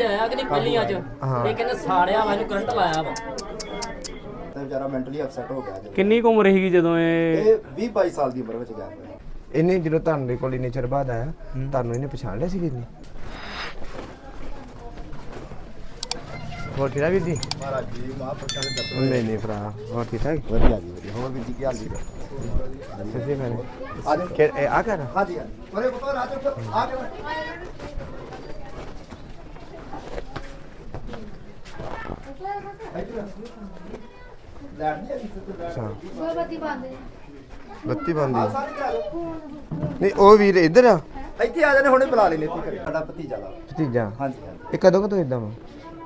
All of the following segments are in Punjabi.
ਤੇ ਆਇਆ ਕਿ ਨਹੀਂ ਪਹਿਲੀਆਂ ਚ ਹਾਂ। ਇਹ ਕਹਿੰਦੇ ਸਾੜਿਆ ਵਾ ਇਹਨੂੰ ਕਰੰਟ ਲਾਇਆ ਵਾ। ਤੇ ਵਿਚਾਰਾ ਮੈਂਟਲੀ ਅਪਸੈਟ ਹੋ ਗਿਆ ਜੀ। ਕਿੰਨੀ ਕੁ ਉਮਰ ਸੀਗੀ ਜਦੋਂ ਇਹ ਇਹ 20 22 ਸਾਲ ਦੀ ਉਮਰ ਵਿੱਚ ਗਿਆ ਹੋਇਆ ਇਹਨੇ ਜਦੋਂ ਤੁਹਾਨੂੰ ਦੇ ਕੋਲ ਇੰਨੇ ਚਿਰ ਬਾਅਦ ਆਇਆ ਤੁਹਾਨੂੰ ਇਹਨੇ ਪਛਾਣ ਲਿਆ ਸੀ ਵੀਰ ਨੇ ਹੋਰ ਠੀਕ ਠਾਕ ਵੀਰ ਜੀ? ਮਹਾਰਾਜ ਜੀ ਮਹਾਂਪੁਰਸ਼ਾਂ ਦੇ ਦਰਸ਼ਨ ਨਹੀਂ ਨਹੀਂ ਭਰਾ ਹੋਰ ਠੀਕ ਠਾਕ? ਵਧੀਆ ਜੀ ਵਧੀਆ। ਹੋਰ ਵੀ ਜੀ ਕੀ ਹਾਲ ਜੀ? ਸੱਚੀ ਮੈਂ ਆ ਜਾਓ ਆ ਕਰ ਹਾਂਜੀ ਹਾਂਜੀ। ਬਰੇ ਪੁੱਤਰ ਆ ਜਾਓ ਆ ਕੇ ਲੈਣ ਨਹੀਂ ਆਈ ਸਿੱਧੂ ਲੈਣ ਅੱਛਾ ਬੱਤੀ ਬੰਦ ਬੱਤੀ ਨਹੀਂ ਉਹ ਵੀਰ ਇੱਧਰ ਆ। ਇੱਥੇ ਆ ਜਾਣੇ ਹੁਣੇ ਬੁਲਾ ਲੈਨੇ ਇੱਥੇ ਘਰੇ। ਸਾਡਾ ਭਤੀਜਾ ਲਾ ਭਤੀਜਾ? ਹਾਂਜੀ ਹਾਂਜੀ। ਇਹ ਕਦੋਂ ਕਦੋਂ ਇਦਾਂ ਵਾ?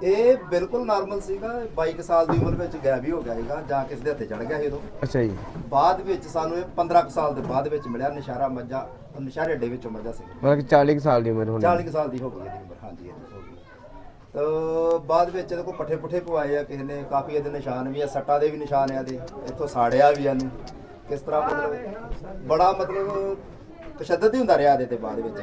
ਇਹ ਬਿਲਕੁਲ ਨਾਰਮਲ ਸੀਗਾ। 22 ਸਾਲ ਦੀ ਉਮਰ ਵਿੱਚ ਗਾਇਬ ਹੀ ਹੋ ਗਿਆ ਸੀਗਾ ਜਾਂ ਕਿਸੇ ਦੇ ਹੱਥੇ ਚੜ ਗਿਆ ਸੀ ਉਦੋਂ। ਅੱਛਾ ਜੀ। ਬਾਅਦ ਵਿੱਚ ਸਾਨੂੰ ਇਹ 15 ਕੁ ਸਾਲ ਦੇ ਬਾਅਦ ਵਿੱਚ ਮਿਲਿਆ ਨਿਸ਼ਾਰਾ ਮੱਝਾ ਨਿਸ਼ਾਰੇ ਅੱਡੇ ਵਿੱਚੋਂ ਮੱਝਾ ਸੀ। ਮਤਲਬ ਕਿ 40 ਕੁ ਸਾਲ ਦੀ ਉਮਰ ਹੋਣੀ। 40 ਕੁ ਸਾਲ ਦੀ ਹੋ ਗਈ ਇਹਦੀ ਉਮਰ ਹਾਂਜੀ ਬਾਅਦ ਵਿੱਚ ਇਹਦੇ ਕੋਲ ਪੱਠੇ ਪੁੱਠੇ ਪਵਾਏ ਆ ਕਿਸੇ ਨੇ ਕਾਫੀ ਇਹਦੇ ਨਿਸ਼ਾਨ ਵੀ ਆ ਸੱਟਾਂ ਦੇ ਵੀ ਨਿਸ਼ਾਨ ਆ ਇਹਦੇ ਇੱਥੋਂ ਸਾੜਿਆ ਵੀ ਇਹਨੂੰ। ਕਿਸ ਤਰ੍ਹਾਂ ਮਤਲਬ ਬੜਾ ਮਤਲਬ ਤਸ਼ੱਦਦ ਹੀ ਹੁੰਦਾ ਰਿਹਾ ਇਹਦੇ ਤੇ ਬਾਅਦ ਵਿੱਚ।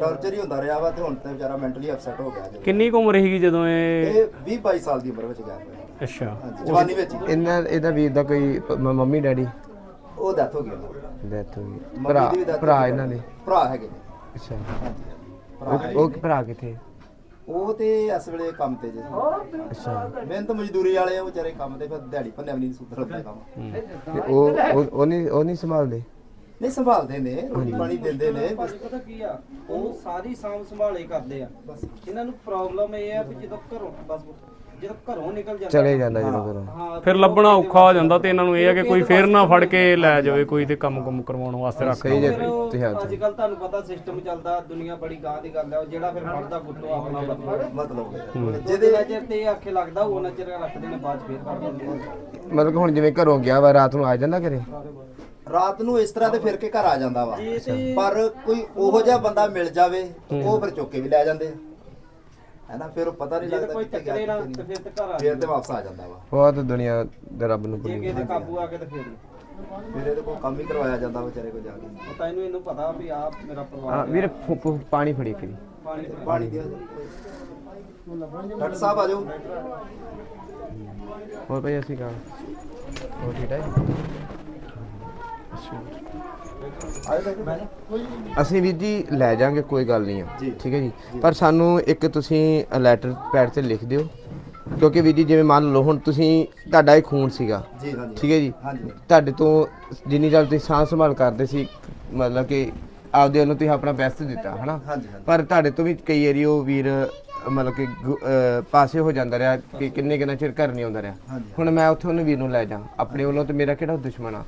ਟੌਰਚਰ ਹੀ ਹੁੰਦਾ ਰਿਹਾ ਵਾ ਤੇ ਹੁਣ ਤੇ ਵਿਚਾਰਾ ਮੈਂਟਲੀ ਅਪਸੈਟ ਹੋ ਗਿਆ ਜੀ ਕਿੰਨੀ ਕੁ ਉਮਰ ਸੀਗੀ ਜਦੋਂ ਇਹ ਇਹ 20 22 ਸਾਲ ਦੀ ਉਮਰ ਵਿੱਚ ਗਿਆ ਹੋਇਆ ਅੱਛਾ। ਹਾਂਜੀ ਜਵਾਨੀ ਵਿੱਚ ਹੀ। ਇਹਨਾਂ ਇਹਦਾ ਵੀਰ ਦਾ ਕੋਈ ਪ- ਮ- ਮੰਮੀ ਡੈਡੀ? ਉਹ ਡੈਥ ਹੋ ਗਈ ਉਹਨਾਂ ਦੀ ਡੈਥ ਹੋ ਗਈ। ਮੰਮੀ ਭਰਾ ਦੀ ਵੀ death ਭਰਾ ਗਈ। ਇਹਨਾਂ ਦੇ? ਭਰਾ ਹੈਗੇ ਨੇ। ਅੱਛਾ। ਹਾਂਜੀ। ਭਰਾ ਉਹ ਹੈਗੇ। ਉਹ ਭਰਾ ਕਿੱਥੇ? ਉਹ ਤੇ ਇਸ ਵੇਲੇ ਕੰਮ ਤੇ ਜੇ ਅੱਛਾ। ਮਿਹਨਤ ਮਜ਼ਦੂਰੀ ਵਾਲੇ ਆ ਉਹ ਵਿਚਾਰੇ ਕੰਮ ਤੇ ਫਿਰ ਦਿਹਾੜੀ ਭੰਨਿਆ ਵੀ ਨਹੀਂ ਸੁਧਰ ਹੁੰਦਾ ਕੰਮ। ਤੇ ਉਹ ਉਹ ਉਹ ਨਹੀਂ ਉਹ ਨਹੀਂ ਸੰਭਾਲਦੇ? ਨਹੀਂ ਸੰਭਾਲਦੇ ਨੇ ਰੋਟੀ ਪਾਣੀ ਦਿੰਦੇ ਨੇ ਬਸ। ਪਤਾ ਕੀ ਆ ਉਹ ਸਾਰੀ ਸਾਂਭ ਸੰਭਾਲੇ ਕਰਦੇ ਆ। ਬਸ। ਇਹਨਾਂ ਨੂੰ ਪ੍ਰੋਬਲਮ ਇਹ ਆ ਵੀ ਜਦੋਂ ਘਰੋਂ ਬਸ। ਜਦੋਂ ਘਰੋਂ ਨਿਕਲ ਜਾਂਦਾ ਚਲੇ ਜਾਂਦਾ ਜਦੋਂ ਘਰੋਂ। ਹਾਂ ਫਿਰ ਲੱਭਣਾ ਔਖਾ ਹੋ ਜਾਂਦਾ ਤੇ ਇਹਨਾਂ ਨੂੰ ਇਹ ਆ ਕਿ ਕੋਈ ਫੇਰ ਨਾ ਫੜ ਕੇ ਲੈ ਜਾਵੇ ਕੋਈ ਤੇ ਕੰਮ ਕੁਮ ਕਰਵਾਉਣ ਵਾਸਤੇ ਰੱਖ ਸਹੀ ਜੇ ਅੱਜ ਕੱਲ ਤੁਹਾਨੂੰ ਪਤਾ ਸਿਸਟਮ ਚੱਲਦਾ ਦੁਨੀਆ ਬੜੀ ਗਾਂ ਦੀ ਗੱਲ ਉਹ ਜਿਹੜਾ ਫਿਰ ਫੜਦਾ ਗੁੱਟੋ ਆਪਣਾ ਮਤਲਬ ਜਿਹਦੇ ਨਜ਼ਰ ਤੇ ਇਹ ਆਖੇ ਲੱਗਦਾ ਉਹ ਨਜ਼ਰ ਰੱਖਦੇ ਨੇ ਬਾਅਦ ਫੇਰ ਫੜ ਦਿੰਦੇ ਨੇ। ਮਤਲਬ ਹੁਣ ਜਿਵੇਂ ਘਰੋਂ ਗਿਆ ਵਾ ਰਾਤ ਨੂੰ ਆ ਜਾਂਦਾ ਘਰੇ? ਰਾਤ ਨੂੰ ਇਸ ਤਰ੍ਹਾਂ ਤੇ ਫਿਰ ਕੇ ਘਰ ਆ ਜਾਂਦਾ ਵਾ। ਪਰ ਕੋਈ ਉਹੋ ਜਿਹਾ ਬੰਦਾ ਮਿਲ ਜਾਵੇ ਉਹ ਫਿਰ ਚੁੱਕ ਕੇ ਵੀ ਲੈ ਜਾਂਦੇ ਆ। ਹੈਨਾ ਫਿਰ ਉਹ ਪਤਾ ਨਹੀਂ ਜੇ ਲੱਗਦਾ ਕੋਈ ਕਿੱਥੇ ਗਿਆ ਟੱਕਰੇ ਨਾ ਕਿੱਥੇ ਤੇ ਨਹੀਂ। ਫਿਰ ਤੇ ਘਰ ਆ ਫਿਰ ਤੇ ਵਾਪਸ ਆ ਜਾਂਦਾ ਵਾ। ਬਹੁਤ ਦੁਨੀਆ ਦੇ ਰੱਬ ਨੂੰ ਜੇ ਭੁੱਲੀ ਕਿਸੇ ਦੇ ਕਾਬੂ ਆ ਕੇ ਤੇ ਫਿਰ ਨਹੀਂ। ਫਿਰ ਇਹਦੇ ਕੋਲ ਕੰਮ ਹੀ ਕਰਵਾਇਆ ਜਾਂਦਾ ਵਿਚਾਰੇ ਕੋਲ ਜਾ ਕੇ। ਉਹ ਤਾਂ ਇਹਨੂੰ ਇਹਨੂੰ ਪਤਾ ਵੀ ਆ ਮੇਰਾ ਹਾਂ ਪਰਿਵਾਰ ਵੀਰ ਫੁ- ਫੁ- ਪਾਣੀ ਫੜੀ ਕਰੀ ਪਾਣੀ ਪਾਣੀ ਦਿਓ ਡਾਕਟਰ ਸਾਹਿਬ ਆ ਜਾਓ। ਹੋਰ ਭਾਈ ਅਸੀਂ ਕਹਾਂ? ਹੋਰ ਠੀਕ ਹੈ ਅਸੀਂ ਵੀਰ ਜੀ ਲੈ ਜਾਾਂਗੇ ਕੋਈ ਗੱਲ ਨਹੀਂ ਆ। ਠੀਕ ਹੈ ਜੀ? ਪਰ ਸਾਨੂੰ ਇੱਕ ਤੁਸੀਂ ਲੈਟਰ ਪੈਡ ਤੇ ਲਿਖ ਦਿਓ। ਕਿਉਂਕਿ ਵੀਰ ਜੀ ਜਿਵੇਂ ਮੰਨ ਲਓ ਹੁਣ ਤੁਸੀਂ ਤੁਹਾਡਾ ਇਹ ਖੂਨ ਸੀਗਾ। ਠੀਕ ਹੈ ਜੀ? ਤੁਹਾਡੇ ਤੋਂ ਜਿੰਨੀ ਜਲ ਤੁਸੀਂ ਸਾਂਭ ਸੰਭਾਲ ਕਰਦੇ ਸੀ ਮਤਲਬ ਕਿ ਆਪਦੇ ਵੱਲੋਂ ਤੁਸੀਂ ਆਪਣਾ ਬੈਸਟ ਦਿੱਤਾ ਹਨਾ? ਹਾਂਜੀ ਹਾਂਜੀ। ਪਰ ਤੁਹਾਡੇ ਤੋਂ ਵੀ ਕਈ ਏਰੀ ਉਹ ਵੀਰ ਮਤਲਬ ਕਿ ਗੁ- ਅਹ ਪਾਸੇ ਹੋ ਜਾਂਦਾ ਰਿਹਾ ਕਿ ਕਿੰਨੇ ਕਿੰਨਾ ਚਿਰ ਘਰ ਨਹੀਂ ਆਉਂਦਾ ਰਿਹਾ। ਹਾਂਜੀ। ਹੁਣ ਮੈਂ ਉੱਥੇ ਉਹਨੂੰ ਵੀਰ ਨੂੰ ਲੈ ਜਾ ਆਪਣੇ ਵੱਲੋਂ ਤੇ ਮੇਰਾ ਕਿਹੜਾ ਦੁਸ਼ਮਣ ਆ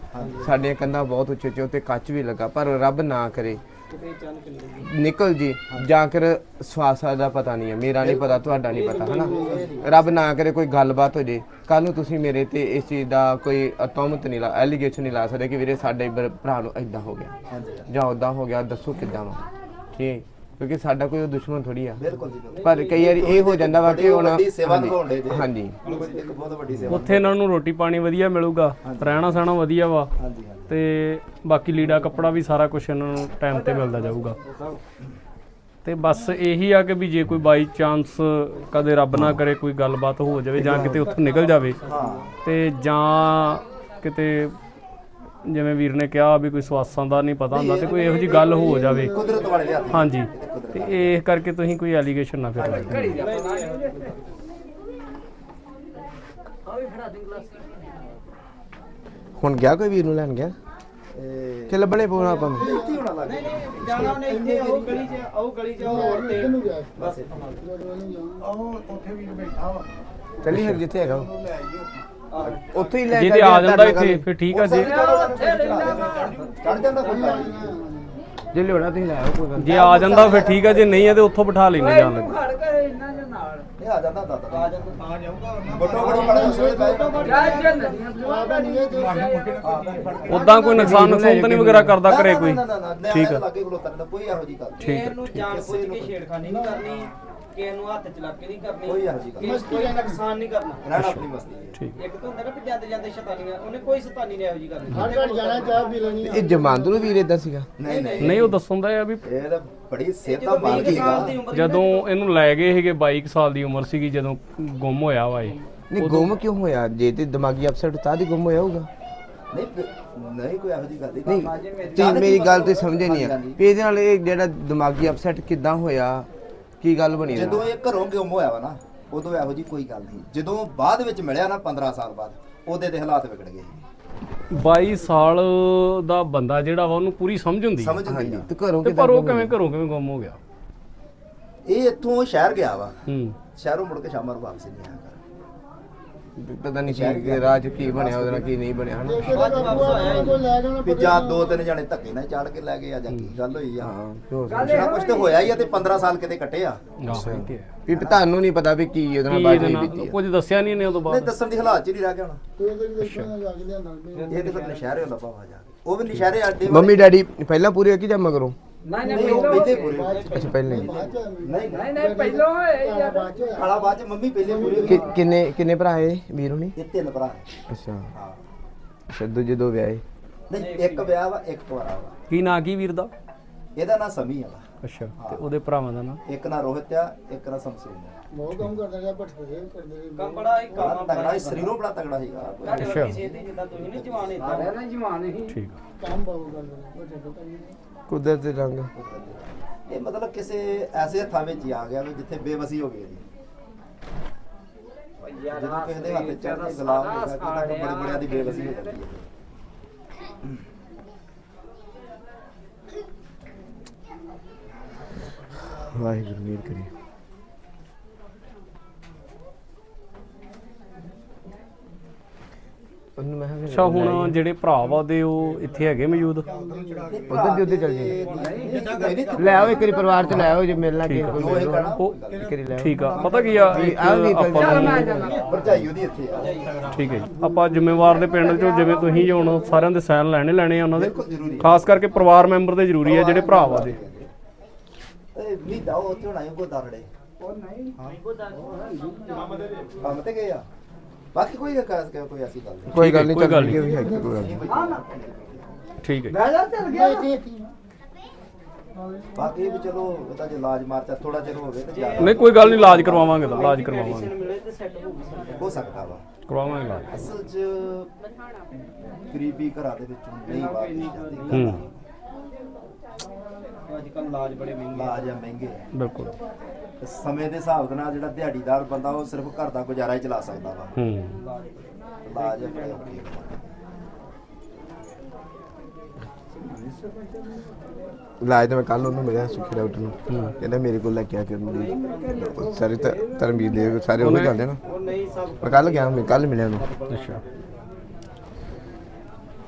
ਸਾਡੀਆਂ ਕੰਧਾਂ ਬਹੁਤ ਉੱਚੇ ਉੱਚੇ ਉੱਤੇ ਕੱਚ ਵੀ ਲੱਗਾ ਪਰ ਰੱਬ ਨਾ ਕਰੇ। ਨਿਕਲ ਜੀ ਜਾਂ ਕਰ ਸਵਾਸਾ ਦਾ ਪਤਾ ਨਹੀਂ ਹੈ ਮੇਰਾ ਨਹੀਂ ਪਤਾ ਤੁਹਾਡਾ ਨਹੀਂ ਪਤਾ ਹਨਾ? ਰੱਬ ਨਾ ਕਰੇ ਕੋਈ ਗੱਲਬਾਤ ਹੋ ਜੇ। ਕੱਲ ਨੂੰ ਤੁਸੀਂ ਮੇਰੇ ਤੇ ਇਸ ਚੀਜ਼ ਦਾ ਕੋਈ ਅਤੋਮਤ ਨਹੀਂ ਲਾ ਐਲੀਗੇਸ਼ਨ ਨਹੀਂ ਲਾ ਸਕਦੇ ਕਿ ਵੀਰੇ ਸਾਡੇ ਬਰ- ਭਰਾ ਨੂੰ ਇਦਾਂ ਹੋ ਗਿਆ। ਜਾਂ ਉਦਾਂ ਹੋ ਗਿਆ ਦੱਸੋ ਕਿੱਦਾਂ ਵਾ। ਠੀਕ? ਕਿਉਂਕਿ ਸਾਡਾ ਕੋਈ ਉਹ ਦੁਸ਼ਮਣ ਥੋੜੀ ਆ। ਬਿਲਕੁਲ ਜੀ ਬਿਲਕੁਲ। ਪਰ ਕਈ ਵਾਰੀ ਇਹ ਹੋ ਜਾਂਦਾ ਵਾ ਕਿ ਹੁਣ ਵੱਡੀ ਸੇਵਾ ਹਾਂਜੀ, ਨਿਭਾਉਣ ਦੇ ਹਾਂਜੀ। ਇੱਕ ਬਹੁਤ ਵੱਡੀ ਸੇਵਾ ਉੱਥੇ ਇਹਨਾਂ ਨੂੰ ਰੋਟੀ ਪਾਣੀ ਵਧੀਆ ਮਿਲੂਗਾ ਰਹਿਣਾ ਸਹਿਣਾ ਵਧੀਆ ਵਾ। ਹਾਂਜੀ ਹਾਂਜੀ। ਤੇ ਬਾਕੀ ਲੀੜਾ ਕੱਪੜਾ ਵੀ ਸਾਰਾ ਕੁਝ ਇਹਨਾਂ ਨੂੰ ਟਾਈਮ ਤੇ ਮਿਲਦਾ ਜਾਊਗਾ। ਤੇ ਬਸ ਇਹੀ ਆ ਕਿ ਵੀ ਜੇ ਕੋਈ ਬਾਈ ਚਾਂਸ ਕਦੇ ਰੱਬ ਨਾ ਕਰੇ ਕੋਈ ਗੱਲਬਾਤ ਹੋ ਜਾਵੇ ਜਾਂ ਕਿਤੇ ਉੱਥੋਂ ਨਿਕਲ ਜਾਵੇ ਤੇ ਜਾਂ ਕਿਤੇ ਜਿਵੇਂ ਵੀਰ ਨੇ ਕਿਹਾ ਵੀ ਕੋਈ ਸਵਾਸਾਂ ਦਾ ਨਹੀਂ ਪਤਾ ਹੁੰਦਾ ਤੇ ਕੋਈ ਇਹੋ ਜੀ ਗੱਲ ਹੋ ਜਾਵੇ। ਕੁਦਰਤ ਵਾਲੇ ਦੇ ਹੱਥ ਹਾਂਜੀ ਤੇ ਇਹ ਕਰਕੇ ਤੁਸੀਂ ਕੋਈ ਐਲੀਗੇਸ਼ਨ ਨਾ ਫਿਰ ਹੁਣ ਗਿਆ ਕੋਈ ਵੀਰ ਨੂੰ ਲੈਣ ਗਿਆ? ਕਿ ਲੱਭਣੇ ਪਊਣਾ ਆਪਾਂ ਨੂੰ? ਲੱਗ ਗਿਆ ਜਾਣਾ ਉਹਨੇ ਇੱਥੇ ਉਹ ਗਲੀ 'ਚ ਉਹ ਗਲੀ 'ਚ ਉਹ ਰੋਡ ਤੇ ਬਸ ਚੱਲੀ ਫਿਰ ਜਿੱਥੇ ਹੈਗਾ ਉਹ। ਉੱਥੇ। ਹੀ ਲੈ ਜੇ ਕੇ ਤੇ ਆ ਜਾਂਦਾ ਇੱਥੇ ਫਿਰ ਠੀਕ ਆ ਜੇ। ਚੜ ਜਾਂਦਾ ਕੋਈ ਗੱਲ ਨਹੀਂ। ਜੇ ਲਿਆਉਣਾ ਤੁਸੀਂ ਲੈ ਆਓ ਕੋਈ ਗੱਲ ਜੇ ਆ ਜਾਂਦਾ ਫਿਰ ਠੀਕ ਆ ਜੇ ਨਹੀਂ ਆ ਤੇ ਉੱਥੋਂ ਬਿਠਾ ਲੈਣੇ ਜਾਣ ਲੱਗੇ। ਇਹ ਆ ਜਾਂਦਾ ਦਾਦਾ ਆ ਜਾਂਦਾ ਆ ਜਾਊਗਾ ਬਟੋ ਬੜੀ ਬੜਾ ਸੋਹਣੇ ਪੈ ਉਦਾਂ ਕੋਈ ਨੁਕਸਾਨ ਨੁਕਸਾਨ ਤਾਂ ਨਹੀਂ ਵਗੈਰਾ ਕਰਦਾ ਘਰੇ ਕੋਈ? ਠੀਕ ਆ। ਲੱਗੇ ਖਲੋਤਾ ਕੋਈ ਇਹੋ ਜੀ ਗੱਲ ਠੀਕ ਆ ਇਹਨੂੰ ਜਾਣ ਬੁੱਝ ਕੇ ਛੇੜਖਾਨੀ ਨਹੀਂ ਕਰਨੀ। ਕਿਸੇ ਨੂੰ ਹੱਥ ਚਲਾ ਕੇ ਨਹੀਂ ਕਰਨੀ ਕੋਈ ਇਹੋ ਜਿਹੀ ਗੱਲ ਕਿਸੇ ਕੋਈ। ਨੁਕਸਾਨ ਨਹੀਂ ਕਰਨਾ। ਰਹਿਣਾ ਆਪਣੀ ਮਸਤੀ ਠੀਕ ਇੱਕ ਤਾਂ ਹੁੰਦਾ ਨਾ ਵੀ ਜਾਂਦੇ ਜਾਂਦੇ ਸ਼ੈਤਾਨੀਆਂ ਉਹਨੇ ਕੋਈ ਸ਼ੈਤਾਨੀ ਨਹੀਂ ਇਹੋ ਜਿਹੀ ਕਰਨੀ ਹਰ ਘਰ ਜਾਣਾ ਚਾਹ ਪੀ ਲੈਣੀ ਇਹ ਜਮਾਂਦ ਨੂੰ ਵੀਰ ਇਦਾਂ ਸੀਗਾ। ਨਹੀਂ ਨਹੀਂ। ਨਹੀਂ ਉਹ ਦੱਸਣ ਦਾ ਆ ਵੀ ਇਹ ਤਾਂ ਬੜੀ ਸਿਹਤਾਂ ਜਦੋਂ ਮਾਰ 20 ਗਈ ਸਾਲ ਦੀ ਉਮਰ ਜਦੋਂ ਇਹਨੂੰ ਲੈ ਗਏ ਸੀਗੇ 22 ਸਾਲ ਦੀ ਉਮਰ ਸੀਗੀ ਜਦੋਂ ਗੁੰਮ ਹੋਇਆ ਵਾ ਇਹ। ਨਹੀਂ ਗੁੰਮ ਕਿਉਂ ਹੋਇਆ? ਜੇ ਤੇ ਦਿਮਾਗੀ ਅਪਸੈਟ ਤਾਂ ਦੀ ਗੁੰਮ ਹੋਇਆ ਹੋਊਗਾ। ਨਹੀਂ ਨਹੀਂ ਕੋਈ ਇਹੋ ਜਿਹੀ ਗੱਲ ਨਹੀਂ। ਨਹੀਂ ਤੇ ਮੇਰੀ ਗੱਲ ਤੇ ਸਮਝੇ ਨਹੀਂ ਆ। ਵੀ ਇਹਦੇ ਨਾਲ ਇਹ ਜਿਹੜਾ ਦਿਮਾਗੀ ਅਪਸੈਟ ਕਿੱਦਾਂ ਹੋਇਆ? ਕੀ ਗੱਲ ਬਣੀ ਇਹਦੇ ਜਦੋਂ ਨਾਲ? ਇਹ ਘਰੋਂ ਗੁੰਮ ਹੋਇਆ ਵਾ ਨਾ ਉਦੋਂ ਇਹੋ ਜਿਹੀ ਕੋਈ ਗੱਲ ਨਹੀਂ। ਜਦੋਂ ਬਾਅਦ ਵਿੱਚ ਮਿਲਿਆ ਨਾ 15 ਸਾਲ ਬਾਅਦ ਉਹਦੇ ਦੇ ਹਾਲਾਤ ਵਿਗੜ ਗਏ 22 ਸਾਲ ਦਾ ਬੰਦਾ ਜਿਹੜਾ ਵਾ ਉਹਨੂੰ ਪੂਰੀ ਸਮਝ ਹੁੰਦੀ ਆ। ਸਮਝ ਨਹੀਂ ਹਾਂਜੀ ਆ ਤੇ ਘਰੋਂ ਤੇ ਕਿੱਦਾਂ ਪਰ ਉਹ ਕਿਵੇਂ? ਘਰੋਂ ਕਿਵੇਂ ਗੁੰਮ ਹੋ ਗਿਆ? ਇਹ ਇੱਥੋਂ ਸ਼ਹਿਰ ਗਿਆ ਵਾ। ਹੂੰ। ਸ਼ਹਿਰੋਂ ਮੁੜ ਕੇ ਸ਼ਾਮਾਂ ਨੂੰ ਵਾਪਸ ਨਹੀਂ ਆਇਆ ਪਤਾ ਨਹੀਂ ਕੀ ਰਾਜ ਕੀ ਬਣਿਆ ਉਹਦੇ ਨਾਲ ਕੀ ਨਹੀਂ ਬਣਿਆ ਹਨਾ? ਵੀ ਜਾਂ ਦੋ ਤਿੰਨ ਜਣੇ ਧੱਕੇ ਨਾਲ ਚਾੜ ਕੇ ਲੈ ਗਏ ਆ ਜਾਂ ਕੀ ਗੱਲ ਹੋਈ ਆ। ਹਾਂ ਕਿਉਂ ਕੁਛ ਨਾ ਕੁਛ ਤੇ ਹੋਇਆ ਹੀ ਆ ਤੇ 15 ਸਾਲ ਕਿਤੇ ਕੱਟੇ ਆ। ਵੀ ਤੁਹਾਨੂੰ ਨਹੀਂ ਪਤਾ ਵੀ ਕੀ ਉਹਦੇ ਨਾਲ ਕੀ ਇਹਦੇ ਬੀਤੀ ਨਾਲ ਕੁਝ ਦੱਸਿਆ ਨਹੀਂ ਇਹਨੇ ਉਦੋਂ ਨਹੀਂ ਬਾਅਦ ਦੱਸਣ ਦੀ ਹਾਲਾਤ ਚ ਹੀ ਨਹੀਂ ਰਹਿ ਗਿਆ ਹੁਣ। ਜਾ ਕੇ ਇਹ ਤੇ ਫਿਰ ਨਸ਼ਹਿਰੇ ਲੱਭਾ ਵਾ ਜਾ ਕੇ। ਉਹ ਵੀ ਨਸ਼ਹਿਰੇ ਅੱਡੇ ਵਾਲੇ- ਮੰਮੀ ਡੈਡੀ ਪਹਿਲਾਂ ਪੂਰੇ ਕੀ ਜਾਂ ਮਗਰੋਂ? ਨਹੀਂ ਨਹੀਂ ਉਹ ਪਹਿਲੇ ਪੂਰੇ ਹੋਏ। ਅੱਛਾ ਪਹਿਲਾਂ ਹੀ। ਨਹੀਂ ਨਹੀਂ ਨਹੀਂ ਪਹਿਲੋਂ ਹੋਏ। ਯਾਰ। ਖਾਲਾ ਬਾਅਦ ਚ ਮੰਮੀ ਪਹਿਲੇ ਪੂਰੇ ਕਿ- ਹੋਏ। ਕਿੰਨੇ ਕਿੰਨੇ ਭਰਾ ਹੈ ਵੀਰ ਹੁਣੀ? ਇਹ ਤਿੰਨ ਭਰਾ। ਨੇ। ਅੱਛਾ। ਹਾਂ। ਅੱਛਾ ਦੂਜੇ ਦੋ ਵਿਆਹੇ। ਨਹੀਂ ਇੱਕ ਵਿਆਹ ਵਾ ਇੱਕ ਕੁਆਰਾ ਵਾ। ਕੀ ਨਾਂ ਕੀ ਵੀਰ ਦਾ? ਇਹਦਾ ਨਾਂ ਸਮੀ ਆ ਵਾ। ਅੱਛਾ ਤੇ ਉਹਦੇ ਭਰਾਵਾਂ ਦਾ ਨਾਂ? ਇੱਕ ਨਾਂ ਰੋਹਿਤ ਆ ਇੱਕ ਨਾਂ ਸਮਸੂਨ ਆ। ਬਹੁਤ ਕੰਮ ਕਰਦਾ ਰਿਹਾ ਭੱਠੇ ਦੇ ਕਰਦੇ ਰਹੇ। ਕੰਮ ਬੜਾ ਹੀ ਬੜਾ ਕੰਮ ਤਗੜਾ ਸੀ ਸਰੀਰੋਂ ਬੜਾ ਤਗੜਾ ਸੀਗਾ ਤੁਹਾਡੇ ਅੱਛਾ। ਵਰਗੀ ਸਿਹਤ ਹੀ ਜਿੱਦਾਂ ਤੁਸੀਂ ਨਹੀਂ ਜਵਾਨ ਇਦਾਂ ਨਾ ਜਵਾਨ ਹੀ। ਠੀਕ ਕੰਮ ਬਹੁਤ ਕਰਦੇ ਰਹੇ ਭੱਠੇ ਤੋਂ ਕੰਮ ਕੁਦਰਤ ਦੇ ਰੰਗ। ਇਹ ਮਤਲਬ ਕਿਸੇ ਐਸੇ ਹੱਥਾਂ ਵਿੱਚ ਹੀ ਆ ਗਿਆ ਵੀ ਜਿੱਥੇ ਬੇਵਸੀ ਹੋ ਗਈ ਜੀ। ਜਦੋਂ ਕਿਸੇ ਦੇ ਹੱਥ ਚੜ੍ਹ ਕੇ ਗੁਲਾਮ ਹੋ ਗਿਆ ਕਿ ਬੜੇ ਬੜਿਆਂ ਦੀ ਬੇਵਸੀ ਹੋ ਜਾਂਦੀ ਹੈ ਵਾਹਿਗੁਰੂ ਵੀਰ ਕਰੀ ਉਹਨੂੰ ਮੈਂ ਕਿਹਾ ਅੱਛਾ ਹੁਣ ਜਿਹੜੇ ਭਰਾ ਵਾ ਉਹਦੇ ਉਹ ਇੱਥੇ ਹੈਗੇ ਮੌਜੂਦ? ਉਧਰ ਦੀ ਉਧਰ ਚੱਲ ਜੀ ਨਹੀਂ ਲੈ ਆਓ ਇੱਕ ਵਾਰੀ ਪਰਿਵਾਰ ਚ ਲੈ ਆਓ ਜੇ ਮਿਲਣਾ ਠੀਕ ਆ। ਕੋਈ ਇੱਕ ਵਾਰੀ ਲੈ ਆਓ। ਠੀਕ ਆ। ਪਤਾ ਕੀ ਆ ਇੱਕ ਆਪਾਂ ਨੂੰ- ਭਰਜਾਈ ਉਹਦੀ ਇੱਥੇ ਆ। ਠੀਕ ਹੈ ਜੀ। ਆਪਾਂ ਜ਼ਿੰਮੇਵਾਰ ਦੇ ਪਿੰਡ ਚੋਂ ਜਿਵੇਂ ਤੁਸੀਂ ਹੁਣ ਸਾਰਿਆਂ ਦੇ ਸਾਈਨ ਲੈਣੇ ਲੈਣੇ ਆ ਉਹਨਾਂ ਦੇ ਹੈ। ਖਾਸ ਕਰਕੇ ਪਰਿਵਾਰ ਮੈਂਬਰ ਦੇ ਜ਼ਰੂਰੀ ਆ ਜਿਹੜੇ ਭਰਾ ਵਾ ਦੇ। ਵੀ ਦਾਓ ਉੱਥੇ ਹੋਣਾ ਹੈ ਰੜੇ ਉਹ ਨਹੀਂ। ਕੰਮ ਤੇ ਗਏ ਆ? ਬਾਕੀ ਕੋਈ ਖਾਸ ਕੋਈ ਐਸੀ ਗੱਲ ਨਹੀਂ। ਕੋਈ ਗੱਲ ਨਹੀਂ ਕੋਈ ਗੱਲ ਚੱਲ ਨਹੀਂ। ਵੀ ਹੈਗੀ ਕੋਈ ਗੱਲ ਨਹੀਂ। ਠੀਕ ਹੈ। ਜੀ। ਬਾਕੀ ਵੀ ਚਲੋ ਉਹਦਾ ਜੇ ਇਲਾਜ ਮਾਰਚਾ ਥੋੜਾ ਚਿਰ ਹੋਵੇ ਤੇ ਜ਼ਿਆਦਾ। ਨਹੀਂ ਕੋਈ ਗੱਲ ਨਹੀਂ ਇਲਾਜ ਕਰਵਾਵਾਂਗੇ ਤਾਂ ਇਲਾਜ ਕਰਵਾਵਾਂਗੇ। ਮਿਲੇ ਤੇ ਸੈੱਟ ਹੋ ਗਈ। ਹੋ ਸਕਦਾ ਵਾ। ਕਰਵਾਵਾਂਗੇ ਇਲਾਜ ਅਸਲ 'ਚ ਗਰੀਬੀ ਘਰਾਂ ਦੇ ਵਿੱਚੋਂ ਨਹੀਂ ਬਾਤ ਜਾਂਦੀ। ਹੂੰ। ਅੱਜ ਕੱਲ ਇਲਾਜ ਬੜੇ ਮਹਿੰਗੇ ਇਲਾਜ ਆ ਮਹਿੰਗੇ ਆ। ਬਿਲਕੁਲ। ਸਮੇਂ ਦੇ ਹਿਸਾਬ ਦੇ ਨਾਲ ਜਿਹੜਾ ਦਿਹਾੜੀਦਾਰ ਬੰਦਾ ਉਹ ਸਿਰਫ ਘਰ ਦਾ ਗੁਜ਼ਾਰਾ ਹੀ ਚਲਾ ਸਕਦਾ ਵਾ। ਹੂੰ। ਇਲਾਜ ਬੜੇ ਔਖੇ ਆ। ਇਲਾਜ ਤਾਂ ਮੈਂ ਕੱਲ ਉਹਨੂੰ ਮਿਲਿਆ ਸੁਖੀ ਡਾਕਟਰ ਨੂੰ। ਕਹਿੰਦਾ ਮੇਰੇ ਕੋਲ ਲੈ ਕੇ ਆ ਕੇ ਉਹਨੂੰ ਸਾਰੇ ਤ- ਧਰਮਵੀਰ ਦੇ ਸਾਰੇ ਉਹਨੇ ਜਾਂਦੇ ਨਾ। ਉਹ ਨਹੀਂ ਸਭ ਮੈਂ ਕੱਲ ਗਿਆ ਮੈਂ ਕੱਲ ਮਿਲਿਆ ਉਹਨੂੰ। ਅੱਛਾ।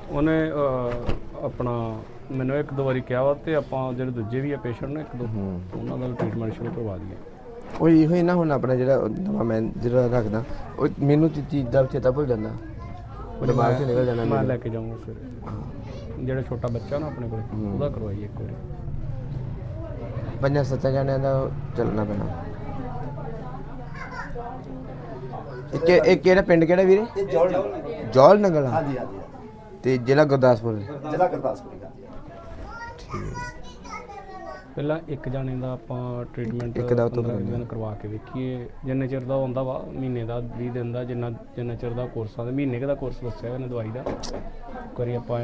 ਉਹਨੇ ਅਹ, ਆਪਣਾ ਮੈਨੂੰ ਇੱਕ ਦੋ ਵਾਰੀ ਕਿਹਾ ਵਾ ਤੇ ਆਪਾਂ ਜਿਹੜੇ ਦੂਜੇ ਵੀ ਆ ਪੇਸ਼ੈਂਟ ਨੇ ਇੱਕ ਦੋ ਉਹਨਾਂ ਦਾ ਟ੍ਰੀਟਮੈਂਟ ਸ਼ੁਰੂ ਕਰਵਾ ਦਈਏ। ਉਹ ਇਹੋ ਹੀ ਨਾ ਹੁਣ ਆਪਣਾ ਜਿਹੜਾ ਨਵਾਂ ਮੈਂ ਜਿਹੜਾ ਰੱਖਦਾ ਉਹ ਮੈਨੂੰ ਤੇ ਚੀਜ਼ ਦਾ ਚੇਤਾ ਭੁੱਲ ਜਾਂਦਾ। ਉਹ ਦਿਮਾਗ 'ਚ ਨਿਕਲ ਜਾਂਦਾ ਮੈਂ। ਲੈ ਕੇ ਜਾਊਂਗਾ ਸਵੇਰੇ ਜਿਹੜਾ ਛੋਟਾ ਬੱਚਾ ਨਾ ਆਪਣੇ ਕੋਲ ਉਹਦਾ ਕਰਵਾਈਏ ਇੱਕ ਵਾਰੀ। ਪੰਜਾਂ ਸੱਤਾਂ ਜਣਿਆਂ ਦਾ ਚੱਲਣਾ ਪੈਣਾ। ਇਹ ਕਿ- ਇਹ ਕਿਹੜਾ ਪਿੰਡ ਕਿਹੜਾ ਵੀਰੇ? ਜੌਲ ਨੰਗਲ ਹਾਂਜੀ ਹਾਂਜੀ। ਤੇ ਜ਼ਿਲ੍ਹਾ ਗੁਰਦਾਸਪੁਰ ਜ਼ਿਲ੍ਹਾ ਗੁਰਦਾਸਪੁਰ। ਪਹਿਲਾਂ ਇੱਕ ਜਾਣੇ ਦਾ ਆਪਾਂ ਟ੍ਰੀਟਮੈਂਟ ਇੱਕ ਦਾ ਉਹ ਤੋਂ ਦਿਨ ਕਰਵਾ ਕੇ ਵੇਖੀਏ ਜਿੰਨੇ ਚਿਰ ਦਾ ਹੁੰਦਾ ਵਾ ਮਹੀਨੇ ਦਾ 20 ਦਿਨ ਦਾ ਜਿੰਨਾ ਜਿੰਨਾ ਚਿਰ ਦਾ ਕੋਰਸ ਆ ਤੇ ਮਹੀਨੇ ਕੁ ਦਾ ਕੋਰਸ ਦੱਸਿਆ ਉਹਨੇ ਦਵਾਈ ਦਾ। ਕਰੀ ਆਪਾਂ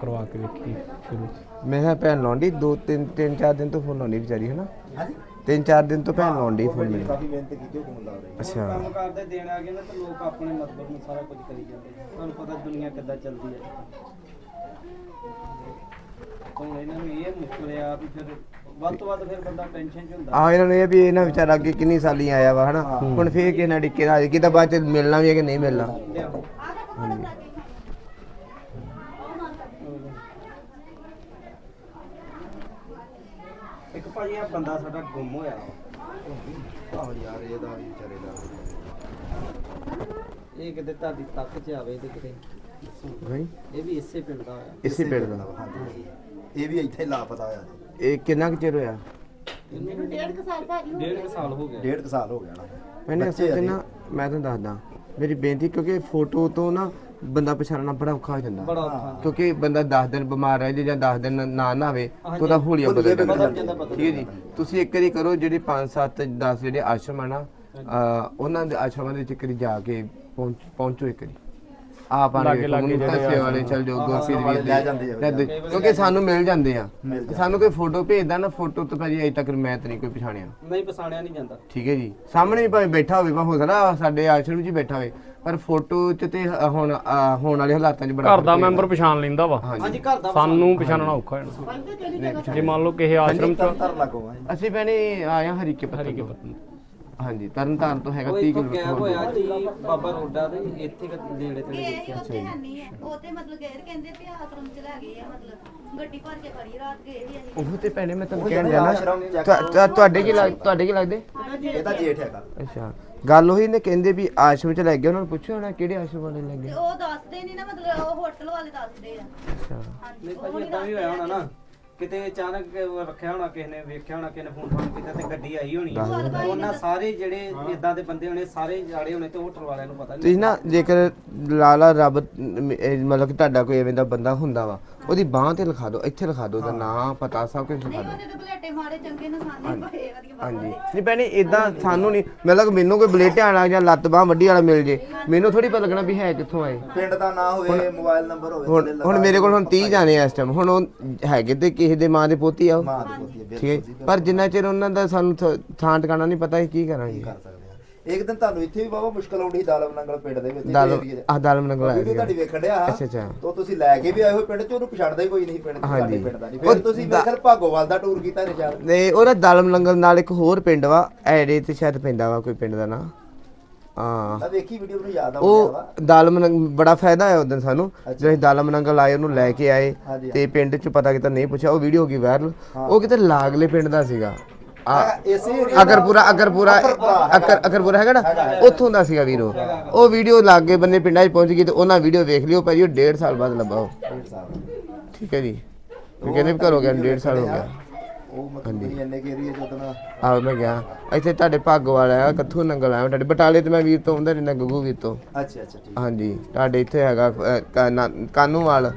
ਕਰਵਾ ਕੇ ਵੇਖੀਏ ਸ਼ੁਰੂ। ਮੈਂ ਕਿਹਾ ਭੈਣ ਲਾਉਂਦੀ ਦੋ ਤਿੰਨ ਤਿੰਨ ਚਾਰ ਦਿਨ ਤੋਂ ਫੋਨ ਲਾਉਂਦੀ ਵਿਚਾਰੀ ਹੈ ਨਾ ਹਾਂਜੀ। ਤਿੰਨ ਚਾਰ ਦਿਨ ਤੋਂ ਭੈਣ ਲਾਉਂਦੀ ਫੋਨ ਮੈਨੂੰ ਕਾਫੀ ਮਿਹਨਤ ਕੀਤੀ ਉਹ ਫੋਨ ਲਾ ਰਹੀ ਅੱਛਾ। ਕੰਮ ਕਰਦੇ ਦੇਣ ਆ ਗਏ ਨਾ ਤੇ ਲੋਕ ਆਪਣੇ ਮਤਲਬ ਨੂੰ ਸਾਰਾ ਕੁਝ ਕਰੀ ਜਾਂਦੇ ਤੁਹਾਨੂੰ ਪਤਾ ਦੁਨੀਆ ਕਿੱਦਾਂ ਚੱਲਦੀ ਹੈ। ਹੁਣ ਇਹਨਾਂ ਨੂੰ ਇਹ ਮੁਸ਼ਕਲ ਆ ਵੀ ਫਿਰ ਵੱਧ ਤੋਂ ਵੱਧ ਫਿਰ ਬੰਦਾ ਟੈਨਸ਼ਨ 'ਚ ਹੁੰਦਾ। ਆ ਇਹਨਾਂ ਨੂੰ ਇਹ ਵੀ ਇਹਨਾਂ ਵਿਚਾਰਾ ਅੱਗੇ ਕਿੰਨੀ ਸਾਲੀ ਆਇਆ ਵਾ ਹਨਾ? ਹੁਣ ਫੇਰ ਕਿਸੇ ਨਾਲ ਡਿੱਕੇ ਨਾਲ ਕਿਤਾ ਬਾਅਦ ਚ ਮਿਲਣਾ ਵੀ ਹੈ ਕਿ ਨਹੀਂ ਮਿਲਣਾ? ਲਿਆਓ। ਇੱਕ ਭਾਜੀ ਆ ਬੰਦਾ ਸਾਡਾ ਗੁੰਮ ਹੋਇਆ। ਵਾ। ਆਹ ਯਾਰ ਇਹਦਾ ਵੀ ਵਿਚਾਰੇ ਦਾ। ਇਹ ਕਿਤੇ ਤੁਹਾਡੀ ਤੱਕ 'ਚ ਆਵੇ ਤੇ ਕਿਤੇ। ਭਾਈ ਇਹ ਵੀ ਇਸੇ ਪਿੰਡ ਦਾ ਹੋਇਆ। ਇਸੇ ਪਿੰਡ ਦਾ ਹਾਂਜੀ। ਇਹ ਵੀ ਇੱਥੇ ਲਾਪਤਾ ਹੋਇਆ ਇਹ ਕਿੰਨਾ ਕੁ ਚਿਰ ਹੋਇਆ? ਡੇਢ ਕੁ ਸਾਲ ਹੋ ਗਿਆ। ਡੇਢ ਕੁ ਸਾਲ ਹੋ ਗਿਆ ਨਾ। ਮੈਨੇ ਬੱਚੇ ਅਸਲ 'ਚ ਆ ਨਾ ਮੈਂ ਤੁਹਾਨੂੰ ਦੱਸਦਾ ਮੇਰੀ ਬੇਨਤੀ ਕਿਉਂਕਿ ਫੋਟੋ ਤੋਂ ਨਾ ਬੰਦਾ ਪਛਾਣਨਾ ਬੜਾ ਔਖਾ ਹੋ ਜਾਂਦਾ। ਬੜਾ ਔਖਾ। ਕਿਉਂਕਿ ਬੰਦਾ 10 ਦਿਨ ਬਿਮਾਰ ਰਹਿ ਜੇ ਜਾਂ 10 ਦਿਨ ਨਾ ਨਾਵੇ ਤਾਂ ਉਹਦਾ ਹੋਲੀਆ ਬਦਲ ਜਾਂਦਾ, ਜਾਂਦਾ ਬਦਲ ਜਾਂਦਾ, ਠੀਕ ਹੈ ਜੀ। ਤੁਸੀਂ ਇੱਕ ਵਾਰੀ ਕਰੋ ਜਿਹੜੇ 5 7 10 ਜਿਹੜੇ ਆਸ਼ਰਮ ਆ ਨਾ ਅਹ ਉਹਨਾਂ ਦੇ ਆਸ਼ਰਮਾਂ ਦੇ ਵਿੱਚ ਇੱਕ ਵਾਰੀ ਜਾ ਕੇ ਪਹੁੰਚ ਪਹੁੰਚੋ ਇੱਕ ਵਾਰੀ। ਆਪ ਆਣ ਲਾਗੇ- ਕੇ ਲਾਗੇ ਜਿਹੜੇ ਵਾਲੇ ਚੱਲ ਆਸ਼ਰਮ ਵਾਲੇ ਵੀਰ ਲੈ ਜਾਂਦੇ ਆ, ਕਿਉਂਕਿ ਸਾਨੂੰ ਮਿਲ ਜਾਂਦੇ ਆ। ਸਾਨੂੰ ਕੋਈ ਫੋਟੋ ਭੇਜਦਾ ਨਾ ਫੋਟੋ ਤੋਂ ਭਾਜੀ ਅਜੇ ਤੱਕ ਮੈਂ ਤਾਂ ਨਹੀਂ ਕੋਈ ਪਛਾਣਿਆ। ਨਹੀਂ ਪਛਾਣਿਆ ਨਹੀਂ ਜਾਂਦਾ। ਠੀਕ ਹੈ ਜੀ। ਸਾਹਮਣੇ ਵੀ ਭਾਵੇਂ ਬੈਠਾ ਹੋਵੇ ਭਾਵੇਂ ਹੋ ਸਕਦਾ ਸਾਡੇ ਆਸ਼ਰਮ 'ਚ ਬੈਠਾ ਹੋਵੇ ਪਰ ਫੋਟੋ 'ਚ ਤੇ ਹੁਣ ਹੋਣ ਵਾਲੇ ਹਾਲਾਤਾਂ 'ਚ ਬੜਾ ਘਰ ਦਾ। ਮੈਂਬਰ ਪਛਾਣ ਲੈਂਦਾ ਵਾ। ਹਾਂਜੀ। ਘਰ ਦਾ ਸਾਨੂੰ ਪਛਾਣਨਾ ਔਖਾ ਹੋ ਜੇ ਮੰਨ ਲਓ ਕਿਸੇ ਆਸ਼ਰਮ ਚ ਅਸੀਂ ਭੈਣੇ ਆਏ ਹਾਂ ਹਰੀਕੇ ਪੱਤਨ ਹਰੀਕੇ ਤੋਂ। ਪੱਤਨ ਹਾਂਜੀ ਤਰਨ ਤਾਰਨ ਤੋਂ ਹੈਗਾ ਉਹ 30 ਇੱਥੋਂ ਗਾਇਬ ਕਿਲੋਮੀਟਰ ਹੋਇਆ ਜੀ ਬਾਬਾ ਰੋਡਾ ਦੇ ਇੱਥੇ ਕੁ ਨੇੜੇ ਤੇੜੇ ਗਏ ਦੇਖਿਆ ਉੱਥੇ ਆ। ਉਹ ਤੇ ਮਤਲਬ ਗਏ ਕਹਿੰਦੇ ਵੀ ਆਸ਼ਰਮ ਚ ਲੈ ਗਏ ਆ ਮਤਲਬ ਗੱਡੀ ਭਰ ਕੇ ਖੜੀ ਰਾਤ ਗਏ ਸੀ ਅਸੀਂ। ਉਹ ਤੇ ਭੈਣੇ ਮੈਂ ਤੁਹਾਨੂੰ ਕਹਿਣ ਜਾਣਾ ਤੁਹਾ- ਤੁਹਾ- ਤੁਹਾਡੇ ਕੀ ਲੱਗ ਤੁਹਾਡੇ ਕੀ ਲੱਗਦੇ? ਇਹਦਾ ਜੇਠ ਹੈਗਾ। ਅੱਛਾ। ਗੱਲ ਉਹੀ ਨੇ ਕਹਿੰਦੇ ਵੀ ਆਸ਼ਰਮ 'ਚ ਲੈ ਗਏ ਉਹਨਾਂ ਨੂੰ ਪੁੱਛਿਆ ਹੋਣਾ ਕਿਹੜੇ ਆਸ਼ਰਮ ਵਾਲੇ ਲੈ ਤੇ ਗਏ ਉਹ ਦੱਸਦੇ ਨਹੀਂ ਨਾ ਮਤਲਬ ਉਹ ਹੋਟਲ ਵਾਲੇ ਦੱਸਦੇ ਆ। ਅੱਛਾ। ਹਾਂਜੀ ਨਹੀਂ ਉਹ ਭਾਜੀ ਨਹੀਂ ਇਦਾਂ ਵੀ ਹੋਇਆ ਦੱਸਦੇ ਹੋਣਾ ਨਾ। ਕਿਤੇ ਅਚਾਨਕ ਰੱਖਿਆ ਹੋਣਾ ਕਿਸੇ ਨੇ ਵੇਖਿਆ ਹੋਣਾ ਕਿਸੇ ਨੇ ਫੋਨ ਫਾਨ ਕੀਤਾ ਤੇ ਗੱਡੀ ਆਈ ਹੋਣੀ। ਉਹਨਾਂ ਸਾਰੇ ਜਿਹੜੇ ਇਦਾਂ ਦੇ ਬੰਦੇ ਹੋਣੇ ਸਾਰੇ ਜਾੜੇ ਹੋਣੇ ਤੇ ਹੋਟਲ ਵਾਲਿਆਂ ਨੂੰ ਪਤਾ ਨਹੀਂ ਤੁਸੀਂ ਨਾ ਜੇਕਰ ਲਾਲਾ ਰੱਬ ਮ- ਇਹ ਮਤਲਬ ਕਿ ਤੁਹਾਡਾ ਕੋਈ ਐਵੇਂ ਦਾ ਬੰਦਾ ਹੁੰਦਾ ਵਾ ਉਹਦੀ ਬਾਹ ਤੇ ਲਿਖਾ ਦਿਓ ਇੱਥੇ ਲਿਖਾ ਦਿਓ ਉਹਦਾ ਨਾਂ ਪਤਾ ਸਭ ਕੁਝ ਲਿਖਾ ਨਹੀਂ ਦਿਓ। ਉਹਦੇ ਤੇ ਬਲੇਟੇ ਮਾਰੇ ਚੰਗੇ ਨਿਸ਼ਾਨੇ ਪਏ ਵਧੀਆ ਹਾਂਜੀ। ਨਹੀਂ। ਭੈਣੇ ਇਦਾਂ ਸਾਨੂੰ ਨਹੀਂ ਮਤਲਬ ਮੈਨੂੰ ਕੋਈ ਬਲੇਟਿਆਂ ਵਾਲਾ ਜਾਂ ਲੱਤ ਬਾਹ ਵੱਡੀ ਵਾਲਾ ਮਿਲ ਜੇ ਮੈਨੂੰ ਥੋੜੀ ਪਤਾ ਲੱਗਣਾ ਵੀ ਹੈ ਕਿੱਥੋਂ ਆਏ। ਪਿੰਡ ਦਾ ਨਾਂ ਹੋਵੇ ਮੋਬਾਈਲ ਨੰਬਰ ਹੋਵੇ ਹੁਣ ਮੇਰੇ ਕੋਲ ਹੁਣ 30 ਜਾਣੇ ਆ ਇਸ ਟਾਈਮ ਹੁਣ ਉਹ ਹੈਗੇ ਤੇ ਕਿਸੇ ਦੇ ਮਾਂ ਦੇ ਪੋਤੀ ਆ ਉਹ। ਮਾਂ ਦੀ ਹੋਤੀ ਹੈ ਠੀਕ ਹੈ। ਬਿਲਕੁਲ ਜੀ, ਪਰ ਜਿੰਨਾ ਚਿਰ ਉਹਨਾਂ ਦਾ ਸਾਨੂੰ ਥ- ਥਾਂ ਟਿਕਾਣਾ ਨਹੀਂ ਪਤਾ ਕੀ ਕਰਾਂਗੇ? ਕਰ ਸਕਦੇ? ਆ ਇੱਕ ਦਿਨ ਤੁਹਾਨੂੰ ਇੱਥੇ ਵੀ ਬਾਬਾ ਮੁਸ਼ਕਲ ਆਉਂਦੀ ਦਾਲਮ ਨੰਗਲ ਪਿੰਡ ਦੇ ਵਿੱਚ ਦਾਲ ਆਹ ਦਾਲਮ ਨੰਗਲ ਆਇਆ। ਤੁਹਾਡੀ ਵੇਖਣ ਡਿਆ। ਅੱਛਾ, ਅੱਛਾ। ਤੋਂ ਤੁਸੀਂ ਲੈ ਕੇ ਵੀ ਆਏ ਹੋਏ ਪਿੰਡ ਚ ਉਹਨੂੰ ਪਛਾਣਦਾ ਹੀ ਕੋਈ ਨਹੀਂ ਪਿੰਡ। ਸਾਡੇ ਪਿੰਡ ਦਾ ਨਹੀਂ। ਫਿਰ ਤੁਸੀਂ ਮੇਰੇ ਖਿਆਲ ਭਾਗੋਵਾਲ ਦਾ ਟੂਰ ਕੀਤਾ ਨਿਸ਼ਾਨ ਤੇ ਉਹਦਾ ਦਾਲਮ ਨੰਗਲ ਨਾਲ ਇੱਕ ਹੋਰ ਪਿੰਡ ਵਾ ਐੜੇ ਤੇ ਸ਼ਾਇਦ ਪੈਂਦਾ ਵਾ ਕੋਈ ਪਿੰਡ ਦਾ ਨਾਂ। ਹਾਂ। ਤਾਂ ਵੇਖੀ ਵੀਡੀਓ ਨੂੰ ਯਾਦ ਆ ਉਹ ਦਾਲਮ ਬੜਾ ਫਾਇਦਾ ਹੋਇਆ ਉਦੋਂ ਸਾਨੂੰ ਜਦੋਂ ਅਸੀਂ ਦਾਲਮ ਨੰਗਲ ਆਏ ਉਹਨੂੰ ਲੈ ਕੇ ਆਏ ਤੇ ਪਿੰਡ ਚ ਪਤਾ ਕੀਤਾ ਨਹੀਂ ਪੁੱਛਿਆ ਉਹ ਵੀਡੀਓ ਹੋ ਗਈ ਵਾਇਰਲ ਉਹ ਕਿਤੇ ਲਾਗਲੇ ਪਿੰਡ ਦਾ ਸੀਗਾ। ਆ ਇਸੇ ਅਗਰਪੁਰਾ ਅਗਰਪੁਰਾ ਅਗਰ ਅਗਰਪੁਰਾ ਹੈਗਾ ਨਾ ਉੱਥੋਂ ਦਾ ਸੀਗਾ ਵੀਰੋ। ਉਹ ਵੀਡੀਓ ਲਾਗੇ ਬੰਨੇ ਪਿੰਡਾਂ 'ਚ ਪਹੁੰਚ ਗਈ ਤੇ ਉਹਨਾਂ ਵੀਡੀਓ ਵੇਖ ਲਿਓ ਭਾਜੀ ਉਹ 1.5 ਸਾਲ ਬਾਅਦ ਲੱਭਾ ਉਹ। ਠੀਕ ਹੈ ਜੀ। ਉਹ ਕਹਿੰਦੇ ਵੀ ਘਰੋਂ ਗਿਆ 1.5 ਸਾਲ ਹੋ ਗਿਆ। ਉਹ ਮਤਲਬ ਕਿ ਇੰਨੇ ਕੇ ਏਰੀਆ ਚ ਉਦੋਂ ਆਹ ਮੈਂ ਗਿਆ। ਇੱਥੇ ਤੁਹਾਡੇ ਭਾਗੋ ਵਾਲਾ ਆ ਕੱਥੂ ਨੰਗਲ ਆਇਆ ਤੁਹਾਡੇ ਬਟਾਲੇ ਤੇ ਮੈਂ ਵੀਰ ਤੋਂ ਆਉਂਦਾ ਰਹਿੰਦਾ ਗੱਗੂ ਵੀਰ ਤੋਂ। ਅੱਛਾ ਅੱਛਾ ਠੀਕ। ਹਾਂਜੀ ਤੁਹਾਡੇ ਇੱਥੇ ਹੈਗਾ ਕਾਨੂੰਵਾਲ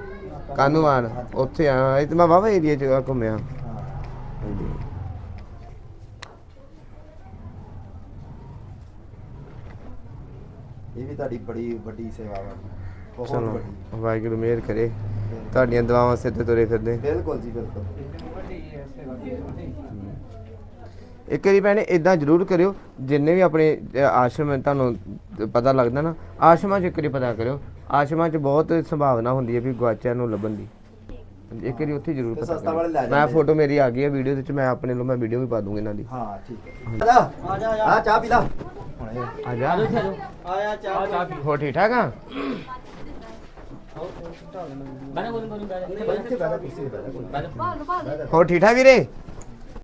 ਕਾਨੂੰਵਾਲ ਉੱਥੇ ਆ। ਇਹ ਤੇ ਮੈਂ ਵਾਵਾ ਏਰੀਆ 'ਚ ਘੁੰਮਿਆ ਹਾਂ ਹਾਂਜੀ ਇਹ ਵੀ ਤੁਹਾਡੀ ਬੜੀ ਵੱਡੀ ਸੇਵਾ ਵਾ ਬਹੁਤ ਚਲੋ ਵੱਡੀ। ਵਾਹਿਗੁਰੂ ਮਿਹਰ ਕਰੇ। ਤੁਹਾਡੀਆਂ ਦੁਆਵਾਂ ਸਿਰ ਤੇ ਤੁਰੇ ਫਿਰਦੇ। ਬਿਲਕੁਲ ਜੀ ਬਿਲਕੁਲ। ਇੱਕ ਵਾਰੀ ਭੈਣੇ ਇਦਾਂ ਜ਼ਰੂਰ ਕਰਿਓ ਜਿੰਨੇ ਵੀ ਆਪਣੇ ਅ, ਆਸ਼ਰਮ ਹੈ, ਤੁਹਾਨੂੰ ਪਤਾ ਲੱਗਦਾ ਨਾ ਆਸ਼ਰਮਾਂ 'ਚ ਇੱਕ ਵਾਰੀ ਪਤਾ ਕਰਿਓ। ਆਸ਼ਰਮਾਂ 'ਚ ਬਹੁਤ ਸੰਭਾਵਨਾ ਹੁੰਦੀ ਹੈ ਵੀ ਗਵਾਚਿਆਂ ਨੂੰ ਲੱਭਣ ਦੀ। ਇੱਕ ਵਾਰੀ ਉੱਥੇ ਜ਼ਰੂਰ ਤੇ ਪਤਾ ਸਸਤਾ ਵਾਲੇ ਲੈ ਕਰਿਓ। ਮੈਂ ਜਾਂਦੇ। ਫੋਟੋ ਮੇਰੀ ਆ ਗਈ ਹੈ ਵੀਡੀਓ ਦੇ ਵਿੱਚ ਮੈਂ ਆਪਣੇ ਨੂੰ ਮੈਂ ਵੀਡੀਓ ਵੀ ਪਾ ਦੂੰਗਾ ਇਹਨਾਂ ਦੀ। ਹਾਂ ਠੀਕ ਹੈ। ਆ ਜਾ। ਆ ਚਾਹ ਪੀ ਲਾ। ਆ ਜਾ ਆਇਆ ਚਾਹ ਹੋ ਠੀਕ ਠਾਕ ਆ? ਇੱਥੇ ਬੈਠਾ ਕੁਰਸੀ ਤੇ ਬੈਠਾ ਕੋਈ ਹੋ ਠੀਕ ਠਾਕ ਵੀਰੇ?